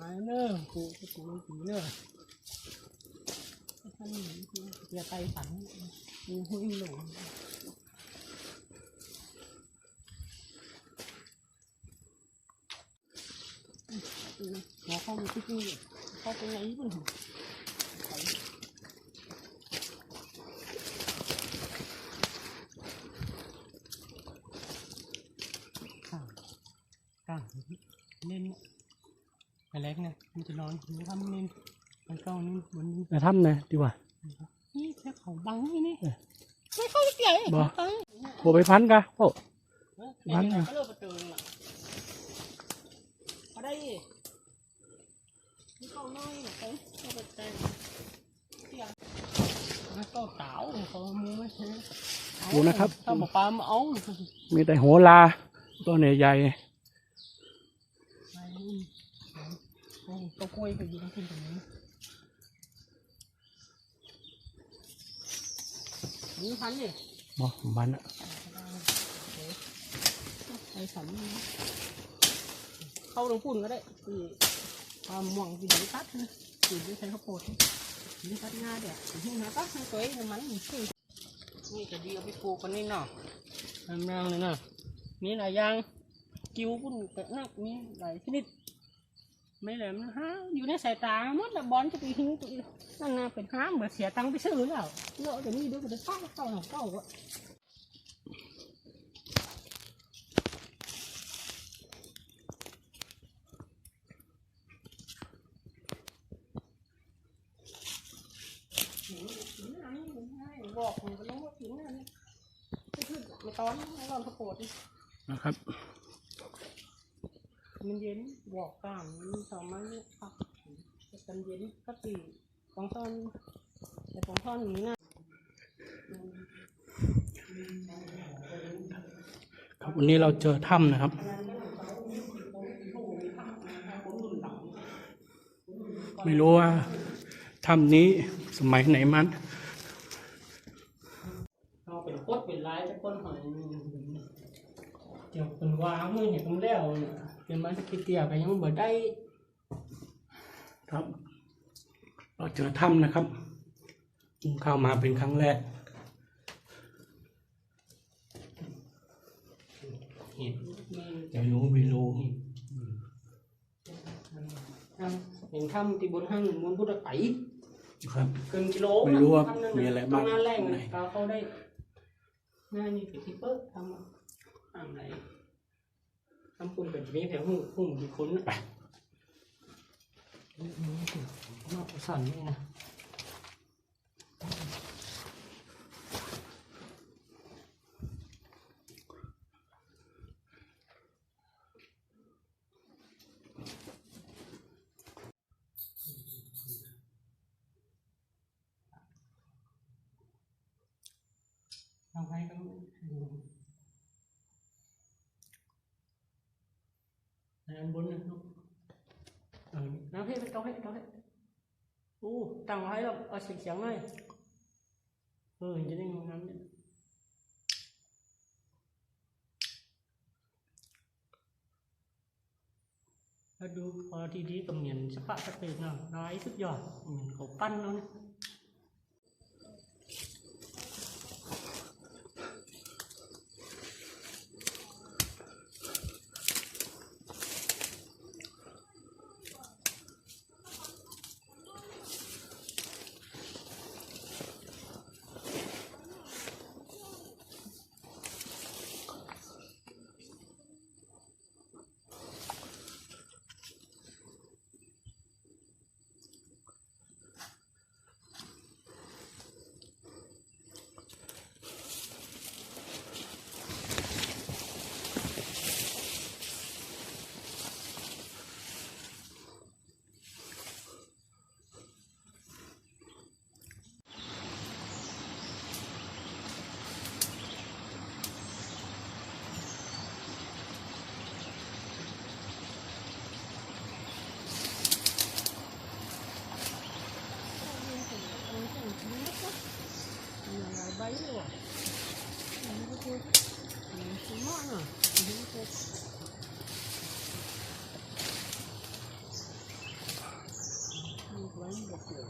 กูผีเนอะท่านเรือย่าไตฝันมีหุ้ยหลงหัวเข้ามาที่นี่เข้าไปไหนบ้างข้าวก้างเล่น อะไรเนี่ยมันจะนอนมันทำเล่นมันก็นี่มันจะทำนะดีกว่านี่แค่เขาบังนี่นี่เออไม่เข้าเกี่ยวบ่บังโหไปพันกะโอ้บังอะอะก็เลิกประเจิงอะเอาได้นี่เข้าน้อยนะเขาเข้าประเจิงเกี่ยวมันก็เต่าเขามือไม่ใช่ดูนะครับถ้าบอกปลามาเอามีแต่โหลาตัวเนี่ยใหญ่ไป โอ้ตัวกล้วยก็อยู่ตรงที่ตรงนี้นี่พันนี่บ่มันอะไอ้สันเข้าตรงปุ่นก็ได้ที่ความม่วงที่ดีตัดนะที่ดีใช้ข้าวโพดดีตัดง่ายเดี๋ยวที่หาตัดให้ตัวเองมันนี่นี่จะดีเอาไปปลูกกันนี่เนาะทำแรงเลยเนาะมีหลายอย่างกิ้วปุ่นกระนักมีหลายชนิด ไม่แหลมนะฮะอยู่ในสายตาหมดละบอลจะไปหิ้งตัวนั่นนะเป็นห้ามเบื่อเสียตังค์ไปซื้อแล้วเลาะเดี๋ยวนี้เดี๋ยวก็จะเข้าเข้าหนังเข้าอะบอกผมก็รู้ว่าถึงนั่นไม่ขึ้นไม่ตอนไม่ร้อนข้าวโพดนะครับ มันเย็นบอกกลางมันสองมันนี่ครับแต่ตอนเย็นก็ตีของตอนแต่ของตอนอย่างนี้นะครับวันนี้เราเจอถ้ำนะครับ ไม่รู้ว่าถ้ำนี้สมัยไหนมันเอาเป็นโคตรเป็นลายแต่คนหอยเดี๋ยวเป็นวางมือเห็นผมแล้วเนี่ย เป็นมันจะคิดเตียไปยังบ่ได้ ครับเราเจอถ้ำนะครับเข้ามาเป็นครั้งแรกเห็นจะรู้ไม่รู้เห็นถ้ำที่บนห้างบนพุทธไก่ครับเกินกิโลไม่รู้ว่าทำนั่นมีอะไรบ้างทำงานแรงเราเขาได้หน้านี่เป็นทิปเปอร์ทำทำอะไร ทำคุณเป็นมีแถวหุ่งหุ่งกี่คนนะไปนอกสั่นนี่นะทำให้ต้องอันบนนะลูกเออน้ำเพชรต้องให้ต้องให้อู้ตั้งไว้แล้วเอาเสียงเสียงหน่อยเออจะได้งงน้ำเนี่ยถ้าดูพอทีดีๆกั บเหมียนสปะสเปกเนาะร้ายสุดยอดเหมือนเขาปั้นแล้วเนี่ย bay rồi nó nè ไว้แบบเดียว